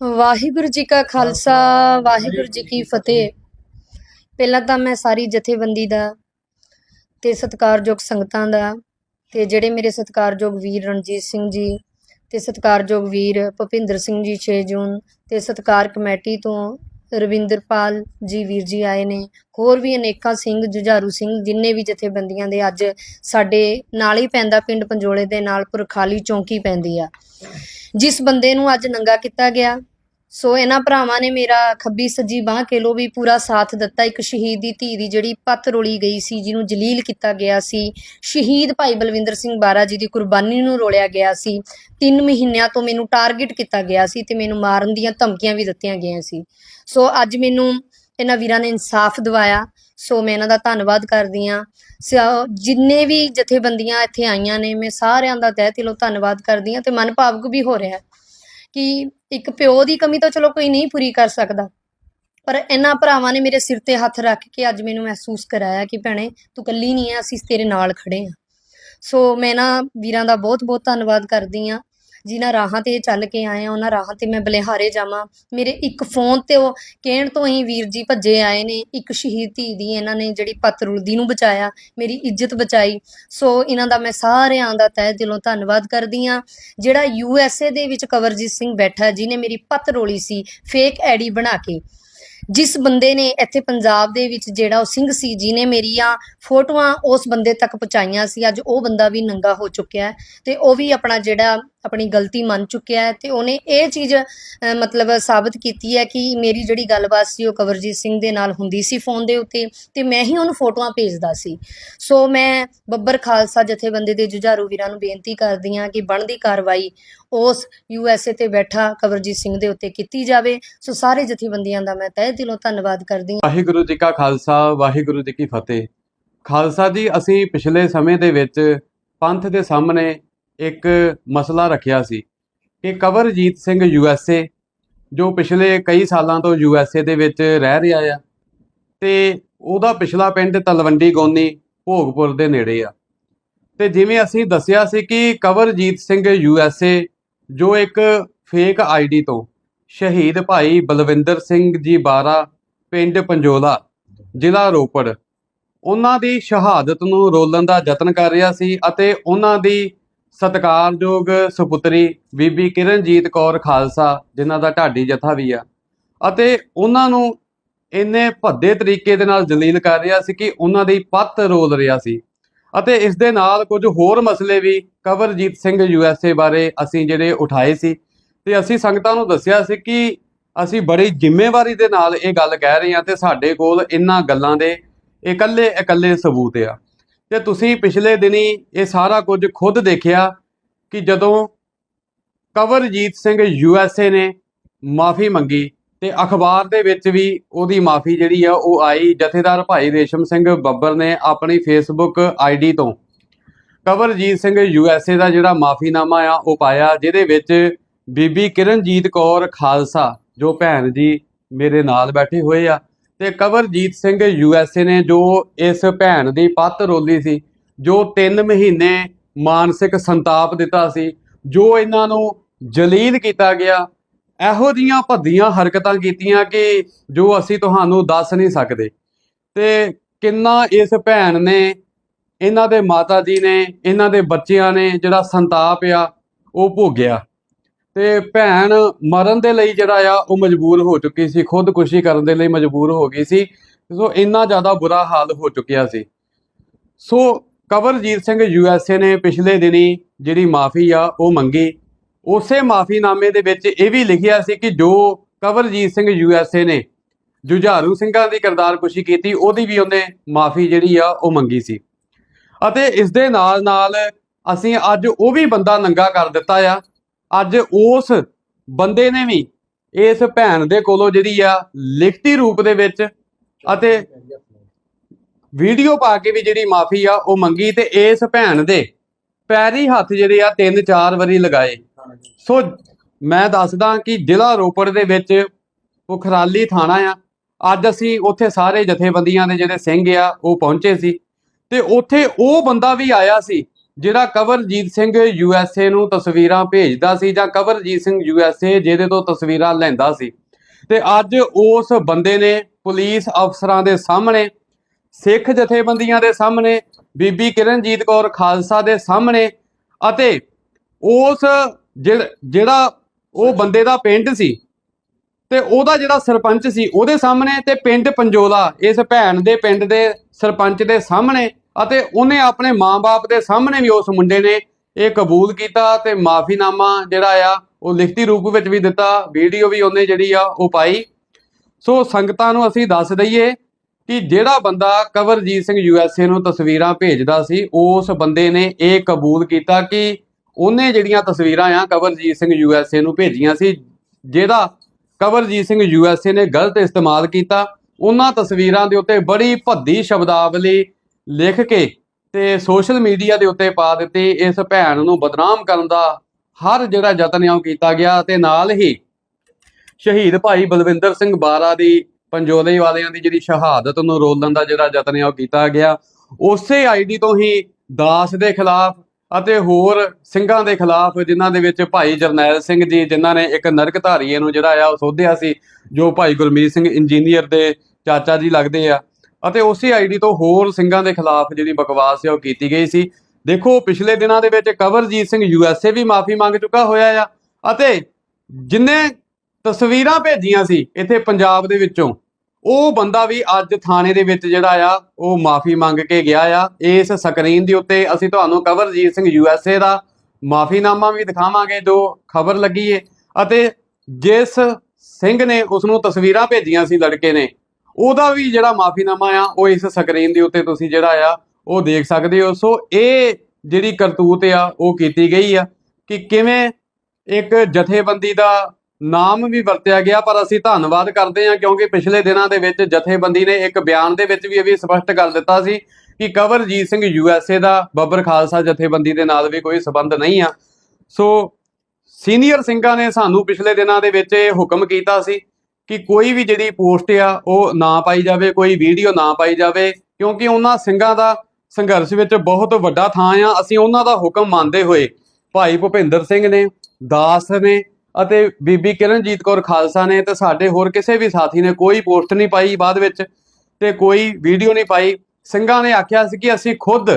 ਵਾਹਿਗੁਰੂ ਜੀ ਕਾ ਖਾਲਸਾ ਵਾਹਿਗੁਰੂ ਜੀ ਕੀ ਫਤਿਹ। ਪਹਿਲਾਂ ਤਾਂ ਮੈਂ ਸਾਰੀ ਜਥੇਬੰਦੀ ਦਾ ਤੇ ਸਤਿਕਾਰਯੋਗ ਸੰਗਤਾਂ ਦਾ ਤੇ ਜਿਹੜੇ ਮੇਰੇ ਸਤਿਕਾਰਯੋਗ ਵੀਰ ਰਣਜੀਤ ਸਿੰਘ ਜੀ ਤੇ ਸਤਿਕਾਰਯੋਗ ਵੀਰ ਭੁਪਿੰਦਰ ਸਿੰਘ ਜੀ 6 ਜੂਨ ਤੇ ਸਤਿਕਾਰ ਕਮੇਟੀ ਤੋਂ ਰਵਿੰਦਰਪਾਲ ਜੀ ਵੀਰ ਜੀ ਆਏ ਨੇ। ਹੋਰ ਵੀ ਅਨੇਕਾਂ ਸਿੰਘ ਜੁਝਾਰੂ ਸਿੰਘ ਜਿੰਨੇ ਵੀ ਜਥੇਬੰਦੀਆਂ ਦੇ ਅੱਜ ਸਾਡੇ ਨਾਲ ਹੀ ਪੈਂਦਾ ਪਿੰਡ ਪੰਜੋਲੇ ਦੇ ਨਾਲ ਪੁਰਖਾਲੀ ਚੌਂਕੀ ਪੈਂਦੀ ਆ। ਜਿਸ ਬੰਦੇ ਨੂੰ ਅੱਜ ਨੰਗਾ ਕੀਤਾ ਗਿਆ ਸੋ ਇਹਨਾਂ ਭਰਾਵਾਂ ਨੇ ਮੇਰਾ ਖੱਬੀ ਸੱਜੀ ਬਾਹ ਕੇ ਲੋ ਵੀ ਪੂਰਾ ਸਾਥ ਦਿੱਤਾ। ਇੱਕ ਸ਼ਹੀਦ ਦੀ ਧੀ ਦੀ ਜਿਹੜੀ ਪੱਤ ਰੋਲੀ ਗਈ ਸੀ, ਜਿਹਨੂੰ ਜਲੀਲ ਕੀਤਾ ਗਿਆ ਸੀ, ਸ਼ਹੀਦ ਭਾਈ ਬਲਵਿੰਦਰ ਸਿੰਘ ਬਾਰਾ ਜੀ ਦੀ ਕੁਰਬਾਨੀ ਨੂੰ ਰੋਲਿਆ ਗਿਆ ਸੀ। 3 ਮਹੀਨਿਆਂ ਤੋਂ ਮੈਨੂੰ ਟਾਰਗੇਟ ਕੀਤਾ ਗਿਆ ਸੀ ਤੇ ਮੈਨੂੰ ਮਾਰਨ ਦੀਆਂ ਧਮਕੀਆਂ ਵੀ ਦਿੱਤੀਆਂ ਗਈਆਂ ਸੀ। ਸੋ ਅੱਜ ਮੈਨੂੰ ਇਹਨਾਂ ਵੀਰਾਂ ਨੇ ਇਨਸਾਫ ਦਿਵਾਇਆ। ਸੋ ਮੈਂ ਇਹਨਾਂ ਦਾ ਧੰਨਵਾਦ ਕਰਦੀ ਆ ਜਿੰਨੇ ਵੀ ਜਥੇਬੰਦੀਆਂ ਇੱਥੇ ਆਈਆਂ ਨੇ, ਮੈਂ ਸਾਰਿਆਂ ਦਾ ਤਹਿ ਦਿਲੋਂ ਧੰਨਵਾਦ ਕਰਦੀ ਆ ਤੇ ਮਨ ਭਾਵਕ ਵੀ ਹੋ ਰਿਹਾ। ਕਿ ਇੱਕ ਪਿਓ ਦੀ ਕਮੀ ਤਾਂ ਚਲੋ ਕੋਈ ਨਹੀਂ ਪੂਰੀ ਕਰ ਸਕਦਾ। ਪਰ ਇਹਨਾਂ ਭਰਾਵਾਂ ਨੇ ਮੇਰੇ ਸਿਰ ਤੇ ਹੱਥ ਰੱਖ ਕੇ ਅੱਜ ਮੈਨੂੰ ਮਹਿਸੂਸ ਕਰਾਇਆ ਕਿ ਭੈਣੇ, ਤੂੰ ਇਕੱਲੀ ਨਹੀਂ ਹੈ ਅਸੀਂ ਤੇਰੇ ਨਾਲ ਖੜੇ ਆ। ਸੋ ਮੈਂ ਨਾ ਵੀਰਾਂ ਦਾ ਬਹੁਤ ਬਹੁਤ ਧੰਨਵਾਦ ਕਰਦੀ ਆ। ਜਿਨ੍ਹਾਂ ਰਾਹਾਂ ਤੇ ਚੱਲ ਕੇ ਆਏ ਆ ਉਹਨਾਂ ਰਾਹਾਂ ਤੇ ਮੈਂ ਬਲਿਹਾਰੇ ਜਾਵਾਂ। ਮੇਰੇ ਇੱਕ ਫੋਨ ਤੇ ਉਹ ਕਹਿਣ ਤੋਂ ਹੀ ਵੀਰ ਜੀ ਭੱਜੇ ਆਏ ਨੇ ਇੱਕ ਸ਼ਹੀਦ ਧੀ ਦੀ ਇਹਨਾਂ ਨੇ ਜਿਹੜੀ ਪੱਤ ਰੁਲਦੀ ਨੂੰ ਬਚਾਇਆ ਮੇਰੀ ਇੱਜ਼ਤ ਬਚਾਈ। ਸੋ ਇਹਨਾਂ ਦਾ ਮੈਂ ਸਾਰਿਆਂ ਦਾ ਤਹਿ ਦਿਲੋਂ ਧੰਨਵਾਦ ਕਰਦੀ ਆ ਜਿਹੜਾ ਯੂ ਐਸ ਏ ਦੇ ਵਿੱਚ ਕਵਰਜੀਤ ਸਿੰਘ ਬੈਠਾ ਹੈ, ਜਿਹਨੇ ਮੇਰੀ ਪਤ ਰੋਲੀ ਸੀ ਫੇਕ ਐਡੀ ਬਣਾ ਕੇ। ਜਿਸ ਬੰਦੇ ਨੇ ਇੱਥੇ ਪੰਜਾਬ ਦੇ ਵਿੱਚ ਜਿਹੜਾ ਉਹ ਸਿੰਘ ਸੀ ਜਿਹਨੇ ਮੇਰੀਆਂ ਫੋਟੋਆਂ ਉਸ ਬੰਦੇ ਤੱਕ ਪਹੁੰਚਾਈਆਂ ਸੀ ਅੱਜ ਉਹ ਬੰਦਾ ਵੀ ਨੰਗਾ ਹੋ ਚੁੱਕਿਆ ਤੇ ਉਹ ਵੀ ਆਪਣਾ ਜਿਹੜਾ ਆਪਣੀ ਗਲਤੀ ਮੰਨ ਚੁੱਕਿਆ ਹੈ ਤੇ ਉਹਨੇ ਇਹ ਚੀਜ਼ ਮਤਲਬ ਸਾਬਤ ਕੀਤੀ ਹੈ ਕਿ ਮੇਰੀ ਜਿਹੜੀ ਗੱਲਬਾਤ ਸੀ ਉਹ ਕਵਰਜੀਤ ਸਿੰਘ ਦੇ ਨਾਲ ਹੁੰਦੀ ਸੀ ਫੋਨ ਦੇ ਉੱਤੇ ਤੇ ਮੈਂ ਹੀ ਉਹਨੂੰ ਫੋਟੋਆਂ ਭੇਜਦਾ ਸੀ। ਸੋ ਮੈਂ ਬੱਬਰ ਖਾਲਸਾ ਜਥੇਬੰਦੀ ਦੇ ਜੁਝਾਰੂ ਵੀਰਾਂ ਨੂੰ ਬੇਨਤੀ ਕਰਦੀ ਹਾਂ ਕਿ ਬਣਦੀ ਕਾਰਵਾਈ ਉਸ ਯੂ ਤੇ ਬੈਠਾ ਕਵਰਜੀਤ ਸਿੰਘ ਦੇ ਉੱਤੇ ਕੀਤੀ ਜਾਵੇ। ਸੋ ਸਾਰੇ ਜਥੇਬੰਦੀਆਂ ਦਾ ਮੈਂ ਤਹਿ ਦਿਲੋਂ ਧੰਨਵਾਦ ਕਰਦੀ ਹਾਂ। ਵਾਹਿਗੁਰੂ ਜੀ ਕਾ ਖਾਲਸਾ, ਵਾਹਿਗੁਰੂ ਜੀ ਕੀ ਫਤਿਹ। ਖਾਲਸਾ ਜੀ, ਅਸੀਂ ਪਿਛਲੇ ਸਮੇਂ ਦੇ ਵਿੱਚ ਪੰਥ ਦੇ ਸਾਹਮਣੇ ਇੱਕ ਮਸਲਾ ਰੱਖਿਆ ਸੀ ਕਿ Kawarjit Singh U S A, ਜੋ ਪਿਛਲੇ ਕਈ ਸਾਲਾਂ ਤੋਂ ਯੂ ਐਸ ਏ ਦੇ ਵਿੱਚ ਰਹਿ ਰਿਹਾ ਆ, ਤੇ ਉਹਦਾ ਪਿਛਲਾ ਪਿੰਡ ਤਲਵੰਡੀ ਗੋਨੀ ਭੋਗਪੁਰ ਦੇ ਨੇੜੇ ਆ। ਤੇ ਜਿਵੇਂ ਅਸੀਂ ਦੱਸਿਆ ਸੀ ਕਿ Kawarjit Singh U S A, ਜੋ ਇੱਕ ਫੇਕ ਆਈਡੀ ਤੋਂ ਸ਼ਹੀਦ ਭਾਈ ਬਲਵਿੰਦਰ ਸਿੰਘ ਜੀ ਬਾਰਾ, ਪਿੰਡ ਪੰਜੋਲਾ, ਜ਼ਿਲ੍ਹਾ ਰੋਪੜ, ਉਹਨਾਂ ਦੀ ਸ਼ਹਾਦਤ ਨੂੰ ਰੋਲਣ ਦਾ ਯਤਨ ਕਰ ਰਿਹਾ ਸੀ ਅਤੇ ਉਹਨਾਂ ਦੀ ਸਤਿਕਾਰਯੋਗ ਸੁਪੁੱਤਰੀ ਬੀਬੀ ਕਿਰਨਜੀਤ ਕੌਰ ਖਾਲਸਾ, ਜਿਨ੍ਹਾਂ ਦਾ ਢਾਡੀ ਜਥਾ ਵੀ ਆ। ਅਤੇ ਉਹਨਾਂ ਨੂੰ ਇੰਨੇ ਭੱਦੇ ਤਰੀਕੇ ਦੇ ਨਾਲ ਜਲੀਲ ਕਰ ਰਿਹਾ ਸੀ ਕਿ ਉਹਨਾਂ ਦੀ ਪੱਤ ਰੋਲ ਰਿਹਾ ਸੀ। ਅਤੇ ਇਸ ਦੇ ਨਾਲ ਕੁਝ ਹੋਰ ਮਸਲੇ ਵੀ ਕਵਰਜੀਤ ਸਿੰਘ ਯੂਐਸਏ ਬਾਰੇ ਅਸੀਂ ਜਿਹੜੇ ਉਠਾਏ ਸੀ। ਤੇ ਅਸੀਂ ਸੰਗਤਾਂ ਨੂੰ ਦੱਸਿਆ ਸੀ ਕਿ ਅਸੀਂ ਬੜੀ ਜ਼ਿੰਮੇਵਾਰੀ ਦੇ ਨਾਲ ਇਹ ਗੱਲ ਕਹਿ ਰਹੇ ਹਾਂ ਤੇ ਸਾਡੇ ਕੋਲ ਇਹਨਾਂ ਗੱਲਾਂ ਦੇ ਇਕੱਲੇ ਇਕੱਲੇ ਸਬੂਤ ਆ। ਤੇ ਤੁਸੀਂ ਪਿਛਲੇ ਦਿਨੀ ਇਹ ਸਾਰਾ ਕੁਝ ਖੁਦ ਦੇਖਿਆ ਕਿ ਜਦੋਂ Kawarjit Singh U S A ਨੇ ਮਾਫੀ ਮੰਗੀ ਤੇ ਅਖਬਾਰ ਦੇ ਵਿੱਚ ਵੀ ਉਹਦੀ ਮਾਫੀ ਜਿਹੜੀ ਆ ਉਹ ਆਈ। ਜਥੇਦਾਰ ਭਾਈ ਰੇਸ਼ਮ ਸਿੰਘ ਬੱਬਰ ਨੇ ਆਪਣੀ ਫੇਸਬੁੱਕ ਆਈਡੀ ਤੋਂ Kawarjit Singh U S A ਦਾ ਜਿਹੜਾ ਮਾਫੀਨਾਮਾ ਆ ਉਹ ਪਾਇਆ, ਜਿਹਦੇ ਵਿੱਚ ਬੀਬੀ ਕਿਰਨਜੀਤ ਕੌਰ ਖਾਲਸਾ, ਜੋ ਭੈਣ ਜੀ ਮੇਰੇ ਨਾਲ ਬੈਠੇ ਹੋਏ ਆ ਤੇ ਕਵਰਜੀਤ ਸਿੰਘ ਯੂਐਸਏ ਨੇ ਜੋ ਇਸ ਭੈਣ ਦੀ ਪੱਤ ਰੋਲੀ ਸੀ, ਜੋ 3 ਮਹੀਨੇ ਮਾਨਸਿਕ ਸੰਤਾਪ ਦਿੱਤਾ ਸੀ, ਜੋ ਇਹਨਾਂ ਨੂੰ ਜਲੀਲ ਕੀਤਾ ਗਿਆ, ਇਹੋ ਜੀਆਂ ਭੱਦੀਆਂ ਹਰਕਤਾਂ ਕੀਤੀਆਂ ਕਿ ਜੋ ਅਸੀਂ ਤੁਹਾਨੂੰ ਦੱਸ ਨਹੀਂ ਸਕਦੇ। ਤੇ ਕਿੰਨਾ ਇਸ ਭੈਣ ਨੇ, ਇਹਨਾਂ ਦੇ ਮਾਤਾ ਜੀ ਨੇ, ਇਹਨਾਂ ਦੇ ਬੱਚਿਆਂ ਨੇ ਜਿਹੜਾ ਸੰਤਾਪ ਆ, ਉਹ ਭੋਗਿਆ। ਤੇ ਭੈਣ ਮਰਨ ਦੇ ਲਈ ਜਿਹੜਾ ਆ, ਉਹ ਮਜਬੂਰ ਹੋ ਚੁੱਕੀ ਸੀ, ਖੁਦਕੁਸ਼ੀ ਕਰਨ ਦੇ ਲਈ ਮਜਬੂਰ ਹੋ ਗਈ ਸੀ, ਸੋ ਇੰਨਾ ਜ਼ਿਆਦਾ ਬੁਰਾ ਹਾਲ ਹੋ ਚੁੱਕਿਆ ਸੀ। ਸੋ ਕਵਰਜੀਤ ਸਿੰਘ ਯੂਐਸਏ ਨੇ ਪਿਛਲੇ ਦਿਨੀ ਜਿਹੜੀ ਮਾਫੀ ਆ, ਉਹ ਮੰਗੀ। ਉਸੇ ਮਾਫੀਨਾਮੇ ਦੇ ਵਿੱਚ ਇਹ ਵੀ ਲਿਖਿਆ ਸੀ ਕਿ ਜੋ ਕਵਰਜੀਤ ਸਿੰਘ ਯੂਐਸਏ ਨੇ ਜੁਝਾਰੂ ਸਿੰਘਾਂ ਦੀ ਕਿਰਦਾਰਕੁਸ਼ੀ ਕੀਤੀ, ਉਹਦੀ ਵੀ ਉਹਨੇ ਮਾਫੀ ਜਿਹੜੀ ਆ, ਉਹ ਮੰਗੀ ਸੀ। ਅਤੇ ਇਸ ਦੇ ਨਾਲ ਨਾਲ ਅਸੀਂ ਅੱਜ ਉਹ ਵੀ ਬੰਦਾ ਨੰਗਾ ਕਰ ਦਿੱਤਾ ਆ ਅੱਜ ਉਸ ਬੰਦੇ ਨੇ ਵੀ ਇਸ ਭੈਣ ਦੇ ਕੋਲੋਂ ਜਿਹੜੀ ਆ ਲਿਖਤੀ ਰੂਪ ਦੇ ਵਿੱਚ ਅਤੇ ਵੀਡੀਓ ਪਾ ਕੇ ਵੀ ਜਿਹੜੀ ਮਾਫੀ ਆ ਉਹ ਮੰਗੀ ਤੇ ਇਸ ਭੈਣ ਦੇ ਪੈਰੀ ਹੱਥ ਜਿਹੜੇ ਆ ਤਿੰਨ ਚਾਰ ਵਾਰੀ ਲਗਾਏ। ਸੋ ਮੈਂ ਦੱਸਦਾ ਕਿ ਜ਼ਿਲ੍ਹਾ ਰੋਪੜ ਦੇ ਵਿੱਚ ਪੁਖਰਾਲੀ ਥਾਣਾ ਆ। ਅੱਜ ਅਸੀਂ ਉੱਥੇ ਸਾਰੇ ਜਥੇਬੰਦੀਆਂ ਦੇ ਜਿਹੜੇ ਸਿੰਘ ਆ ਉਹ ਪਹੁੰਚੇ ਸੀ ਤੇ ਉੱਥੇ ਉਹ ਬੰਦਾ ਵੀ ਆਇਆ ਸੀ ਜਿਹੜਾ ਕਵਰਜੀਤ ਸਿੰਘ ਯੂਐਸਏ ਨੂੰ ਤਸਵੀਰਾਂ ਭੇਜਦਾ ਸੀ ਜਾਂ ਕਵਰਜੀਤ ਸਿੰਘ ਯੂਐਸਏ ਜਿਹਦੇ ਤੋਂ ਤਸਵੀਰਾਂ ਲੈਂਦਾ ਸੀ। ਤੇ ਅੱਜ ਉਸ ਬੰਦੇ ਨੇ ਪੁਲਿਸ ਅਫਸਰਾਂ ਦੇ ਸਾਹਮਣੇ, ਸਿੱਖ ਜਥੇਬੰਦੀਆਂ ਦੇ ਸਾਹਮਣੇ, ਬੀਬੀ ਕਿਰਨਜੀਤ ਕੌਰ ਖਾਲਸਾ ਦੇ ਸਾਹਮਣੇ ਅਤੇ ਉਸ ਜਿਹ- ਜਿਹੜਾ ਉਹ ਬੰਦੇ ਦਾ ਪਿੰਡ ਸੀ ਤੇ ਉਹਦਾ ਜਿਹੜਾ ਸਰਪੰਚ ਸੀ ਉਹਦੇ ਸਾਹਮਣੇ ਤੇ ਪਿੰਡ ਪੰਜੋਲਾ, ਇਸ ਭੈਣ ਦੇ ਪਿੰਡ ਦੇ ਸਰਪੰਚ ਦੇ ਸਾਹਮਣੇ ਅਤੇ ਉਹਨੇ ਆਪਣੇ ਮਾਂ-ਬਾਪ ਦੇ ਸਾਹਮਣੇ ਵੀ ਉਸ ਮੁੰਡੇ ਨੇ ਇਹ ਕਬੂਲ ਕੀਤਾ ਤੇ ਮਾਫੀਨਾਮਾ ਜਿਹੜਾ ਆ, ਉਹ ਲਿਖਤੀ ਰੂਪ ਵਿੱਚ ਵੀ ਦਿੱਤਾ, ਵੀਡੀਓ ਵੀ ਉਹਨੇ ਜਿਹੜੀ ਆ, ਉਹ ਪਾਈ। ਸੋ ਸੰਗਤਾਂ ਨੂੰ ਅਸੀਂ ਦੱਸ ਦਈਏ ਕਿ ਜਿਹੜਾ ਬੰਦਾ ਕਵਰਜੀਤ ਸਿੰਘ ਯੂਐਸਏ ਨੂੰ ਤਸਵੀਰਾਂ ਭੇਜਦਾ ਸੀ, ਉਸ ਬੰਦੇ ਨੇ ਇਹ ਕਬੂਲ ਕੀਤਾ ਕਿ ਉਹਨੇ ਜਿਹੜੀਆਂ ਤਸਵੀਰਾਂ ਆ, ਕਵਰਜੀਤ ਸਿੰਘ ਯੂਐਸਏ ਨੂੰ ਭੇਜੀਆਂ ਸੀ, ਜਿਹਦਾ ਕਵਰਜੀਤ ਸਿੰਘ ਯੂਐਸਏ ਨੇ ਗਲਤ ਇਸਤੇਮਾਲ ਕੀਤਾ। ਉਹਨਾਂ ਤਸਵੀਰਾਂ ਦੇ ਉੱਤੇ ਬੜੀ ਭੱਦੀ ਸ਼ਬਦਾਵਲੀ ਲਿਖ ਕੇ ਤੇ ਸੋਸ਼ਲ ਮੀਡੀਆ ਦੇ ਉੱਤੇ ਪਾ ਦਿੱਤੀ ਇਸ ਭੈਣ ਨੂੰ ਬਦਨਾਮ ਕਰਨ ਦਾ ਹਰ ਜਿਹੜਾ ਯਤਨ ਆ ਉਹ ਕੀਤਾ ਗਿਆ ਤੇ ਨਾਲ ਹੀ ਸ਼ਹੀਦ ਭਾਈ ਬਲਵਿੰਦਰ ਸਿੰਘ ਬਾਰਾ ਦੀ ਪੰਜੋਲੇ ਵਾਲਿਆਂ ਦੀ ਜਿਹੜੀ ਸ਼ਹਾਦਤ ਨੂੰ ਰੋਲਣ ਦਾ ਜਿਹੜਾ ਯਤਨ ਆ ਉਹ ਕੀਤਾ ਗਿਆ, ਉਸੇ ਆਈਡੀ ਤੋਂ ਹੀ ਦਾਸ ਦੇ ਖਿਲਾਫ ਅਤੇ ਹੋਰ ਸਿੰਘਾਂ ਦੇ ਖਿਲਾਫ ਜਿਨ੍ਹਾਂ ਦੇ ਵਿੱਚ ਭਾਈ ਜਰਨੈਲ ਸਿੰਘ ਜੀ, ਜਿਨ੍ਹਾਂ ਨੇ ਇੱਕ ਨਰਕ ਧਾਰੀਏ ਨੂੰ ਜਿਹੜਾ ਆ ਉਹ ਸੋਧਿਆ ਸੀ, ਜੋ ਭਾਈ ਗੁਰਮੀਤ ਸਿੰਘ ਇੰਜੀਨੀਅਰ ਦੇ ਚਾਚਾ ਜੀ ਲੱਗਦੇ ਆ। ਅਤੇ ਉਸੇ ਆਈਡੀ ਤੋਂ ਹੋਰ ਸਿੰਘਾਂ ਦੇ ਖਿਲਾਫ ਜਿਹੜੀ ਬਕਵਾਸ ਹੈ ਉਹ ਕੀਤੀ ਗਈ ਸੀ। ਦੇਖੋ, ਪਿਛਲੇ ਦਿਨਾਂ ਦੇ ਵਿੱਚ ਕਵਰਜੀਤ ਸਿੰਘ ਯੂਐਸਏ ਵੀ ਮਾਫੀ ਮੰਗ ਚੁੱਕਾ ਹੋਇਆ ਆ ਅਤੇ ਜਿੰਨੇ ਤਸਵੀਰਾਂ ਭੇਜੀਆਂ ਸੀ ਇੱਥੇ ਪੰਜਾਬ ਦੇ ਵਿੱਚੋਂ, ਉਹ ਬੰਦਾ ਵੀ ਅੱਜ ਥਾਣੇ ਦੇ ਵਿੱਚ ਜਿਹੜਾ ਆ, ਉਹ ਮਾਫੀ ਮੰਗ ਕੇ ਗਿਆ ਆ। ਇਸ ਸਕਰੀਨ ਦੇ ਉੱਤੇ ਅਸੀਂ ਤੁਹਾਨੂੰ ਕਵਰਜੀਤ ਸਿੰਘ ਯੂਐਸਏ ਦਾ ਮਾਫੀਨਾਮਾ ਵੀ ਦਿਖਾਵਾਂਗੇ, ਜੋ ਖਬਰ ਲੱਗੀ ਏ। ਅਤੇ ਜਿਸ ਸਿੰਘ ਨੇ ਉਸ ਨੂੰ ਤਸਵੀਰਾਂ ਭੇਜੀਆਂ ਸੀ ਲੜਕੇ ਨੇ ਉਹਦਾ ਵੀ ਜਿਹੜਾ ਮਾਫੀਨਾਮਾ ਆ, ਉਹ ਇਸ ਸਕਰੀਨ ਦੇ ਉੱਤੇ ਤੁਸੀਂ ਜਿਹੜਾ ਆ, ਉਹ ਦੇਖ ਸਕਦੇ ਹੋ। ਸੋ ਇਹ ਜਿਹੜੀ ਕਰਤੂਤ ਆ, ਉਹ ਕੀਤੀ ਗਈ ਆ ਕਿ ਕਿਵੇਂ ਇੱਕ ਜਥੇਬੰਦੀ ਦਾ ਨਾਮ ਵੀ ਵਰਤਿਆ ਗਿਆ, ਪਰ ਅਸੀਂ ਧੰਨਵਾਦ ਕਰਦੇ ਹਾਂ ਕਿਉਂਕਿ ਪਿਛਲੇ ਦਿਨਾਂ ਦੇ ਵਿੱਚ ਜਥੇਬੰਦੀ ਨੇ ਇੱਕ ਬਿਆਨ ਦੇ ਵਿੱਚ ਵੀ ਇਹ ਵੀ ਸਪਸ਼ਟ ਕਰ ਦਿੱਤਾ ਸੀ ਕਿ ਕਵਰਜੀਤ ਸਿੰਘ ਯੂਐਸਏ ਦਾ ਬੱਬਰ ਖਾਲਸਾ ਜਥੇਬੰਦੀ ਦੇ ਨਾਲ ਵੀ ਕੋਈ ਸਬੰਧ ਨਹੀਂ ਆ। ਸੋ ਸੀਨੀਅਰ ਸਿੰਘਾਂ ਨੇ ਸਾਨੂੰ ਪਿਛਲੇ ਦਿਨਾਂ ਦੇ ਵਿੱਚ ਇਹ ਹੁਕਮ ਕੀਤਾ ਸੀ ਕਿ ਕੋਈ ਵੀ ਜਿਹੜੀ ਪੋਸਟ ਆ, ਉਹ ਨਾ ਪਾਈ ਜਾਵੇ, ਕੋਈ ਵੀਡੀਓ ਨਾ ਪਾਈ ਜਾਵੇ, ਕਿਉਂਕਿ ਉਹਨਾਂ ਸਿੰਘਾਂ ਦਾ ਸੰਘਰਸ਼ ਵਿੱਚ ਬਹੁਤ ਵੱਡਾ ਥਾਂ ਆ। ਅਸੀਂ ਉਹਨਾਂ ਦਾ ਹੁਕਮ ਮੰਨਦੇ ਹੋਏ ਭਾਈ ਭੁਪਿੰਦਰ ਸਿੰਘ ਨੇ, ਦਾਸ ਨੇ ਅਤੇ ਬੀਬੀ ਕਿਰਨਜੀਤ ਕੌਰ ਖਾਲਸਾ ਨੇ ਤੇ ਸਾਡੇ ਹੋਰ ਕਿਸੇ ਵੀ ਸਾਥੀ ਨੇ ਕੋਈ ਪੋਸਟ ਨਹੀਂ ਪਾਈ ਬਾਅਦ ਵਿੱਚ ਤੇ ਕੋਈ ਵੀਡੀਓ ਨਹੀਂ ਪਾਈ। ਸਿੰਘਾਂ ਨੇ ਆਖਿਆ ਸੀ ਕਿ ਅਸੀਂ ਖੁਦ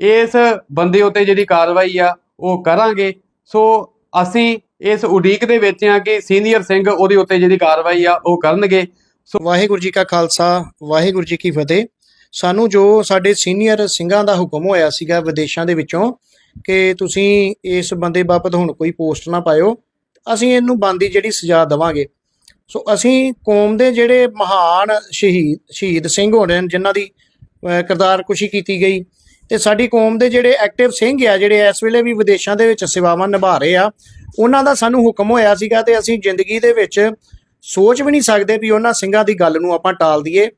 ਇਸ ਬੰਦੇ ਉੱਤੇ ਜਿਹੜੀ ਕਾਰਵਾਈ ਆ, ਉਹ ਕਰਾਂਗੇ। ਸੋ ਅਸੀਂ ਇਸ ਉਡੀਕ ਦੇ ਵਿੱਚ ਆ ਕਿ ਸੀਨੀਅਰ ਸਿੰਘ ਉਹਦੇ ਉੱਤੇ ਜਿਹੜੀ ਕਾਰਵਾਈ ਆ ਉਹ ਕਰਨਗੇ। ਵਾਹਿਗੁਰੂ ਜੀ ਕਾ ਖਾਲਸਾ ਵਾਹਿਗੁਰੂ ਜੀ ਕੀ ਫਤਿਹ। ਸਾਨੂੰ ਜੋ ਸਾਡੇ ਸੀਨੀਅਰ ਸਿੰਘਾਂ ਦਾ ਹੁਕਮ ਹੋਇਆ ਸੀਗਾ ਵਿਦੇਸ਼ਾਂ ਦੇ ਵਿੱਚੋਂ ਕਿ ਤੁਸੀਂ ਇਸ ਬੰਦੇ ਬਾਬਤ ਹੁਣ ਕੋਈ ਪੋਸਟ ਨਾ ਪਾਇਓ ਅਸੀਂ ਇਹਨੂੰ ਬੰਦੀ ਜਿਹੜੀ ਸਜ਼ਾ ਦੇਵਾਂਗੇ। ਸੋ ਅਸੀਂ ਕੌਮ ਦੇ ਜਿਹੜੇ ਮਹਾਨ ਸ਼ਹੀਦ ਸ਼ਹੀਦ ਸਿੰਘ ਹੋਣੇ ਨੇ ਜਿਨ੍ਹਾਂ ਦੀ ਅਹ, ਕਿਰਦਾਰਕੁਸ਼ੀ ਕੀਤੀ ਗਈ ਤੇ ਸਾਡੀ ਕੌਮ ਦੇ ਜਿਹੜੇ ਐਕਟਿਵ ਸਿੰਘ ਆ ਜਿਹੜੇ ਇਸ ਵੇਲੇ ਵੀ ਵਿਦੇਸ਼ਾਂ ਦੇ ਵਿੱਚ ਸੇਵਾਵਾਂ ਨਿਭਾ ਰਹੇ ਆ ਉਹਨਾਂ ਦਾ ਸਾਨੂੰ ਹੁਕਮ ਹੋਇਆ ਸੀਗਾ ਤੇ ਅਸੀਂ ਜ਼ਿੰਦਗੀ ਦੇ ਵਿੱਚ ਸੋਚ ਵੀ ਨਹੀਂ ਸਕਦੇ ਵੀ ਉਹਨਾਂ ਸਿੰਘਾਂ ਦੀ ਗੱਲ ਨੂੰ ਆਪਾਂ ਟਾਲ ਦਈਏ।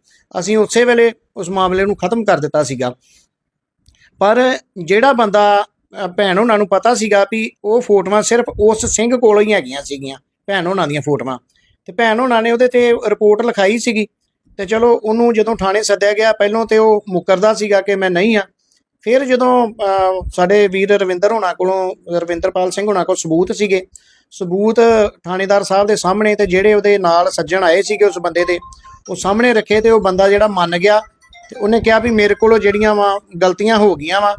ਅਸੀਂ ਉਸੇ ਵੇਲੇ ਉਸ ਮਾਮਲੇ ਨੂੰ ਖਤਮ ਕਰ ਦਿੱਤਾ ਸੀਗਾ। ਪਰ ਜਿਹੜਾ ਬੰਦਾ ਭੈਣ ਉਹਨਾਂ ਨੂੰ ਪਤਾ ਸੀਗਾ ਵੀ ਉਹ ਫੋਟੋਆਂ ਸਿਰਫ ਉਸ ਸਿੰਘ ਕੋਲੋਂ ਹੀ ਹੈਗੀਆਂ ਸੀਗੀਆਂ, ਭੈਣ ਉਹਨਾਂ ਦੀਆਂ ਫੋਟੋਆਂ। ਤੇ ਭੈਣ ਉਹਨਾਂ ਨੇ ਉਹਦੇ ਤੇ ਰਿਪੋਰਟ ਲਿਖਾਈ ਸੀਗੀ। ਤੇ ਚਲੋ ਉਹਨੂੰ ਜਦੋਂ ਥਾਣੇ ਸੱਦਿਆ ਗਿਆ, ਪਹਿਲਾਂ ਤੇ ਉਹ ਮੁਕਰਦਾ ਸੀਗਾ ਕਿ ਮੈਂ ਨਹੀਂ ਆ ਫਿਰ ਜਦੋਂ ਸਾਡੇ ਵੀਰ ਰਵਿੰਦਰ ਹੋਣਾ ਕੋਲੋਂ, ਰਵਿੰਦਰਪਾਲ ਸਿੰਘ ਹੋਣਾ ਕੋਲ ਸਬੂਤ ਸੀਗੇ, ਸਬੂਤ ਥਾਣੇਦਾਰ ਸਾਹਿਬ ਦੇ ਸਾਹਮਣੇ ਤੇ ਜਿਹੜੇ ਉਹਦੇ ਨਾਲ ਸੱਜਣ ਆਏ ਸੀਗੇ ਉਸ ਬੰਦੇ ਦੇ, ਉਹ ਸਾਹਮਣੇ ਰੱਖੇ ਤੇ ਉਹ ਬੰਦਾ ਜਿਹੜਾ ਮੰਨ ਗਿਆ ਤੇ ਉਹਨੇ ਕਿਹਾ ਵੀ ਮੇਰੇ ਕੋਲੋਂ ਜਿਹੜੀਆਂ ਵਾ ਗਲਤੀਆਂ ਹੋ ਗਈਆਂ ਵਾ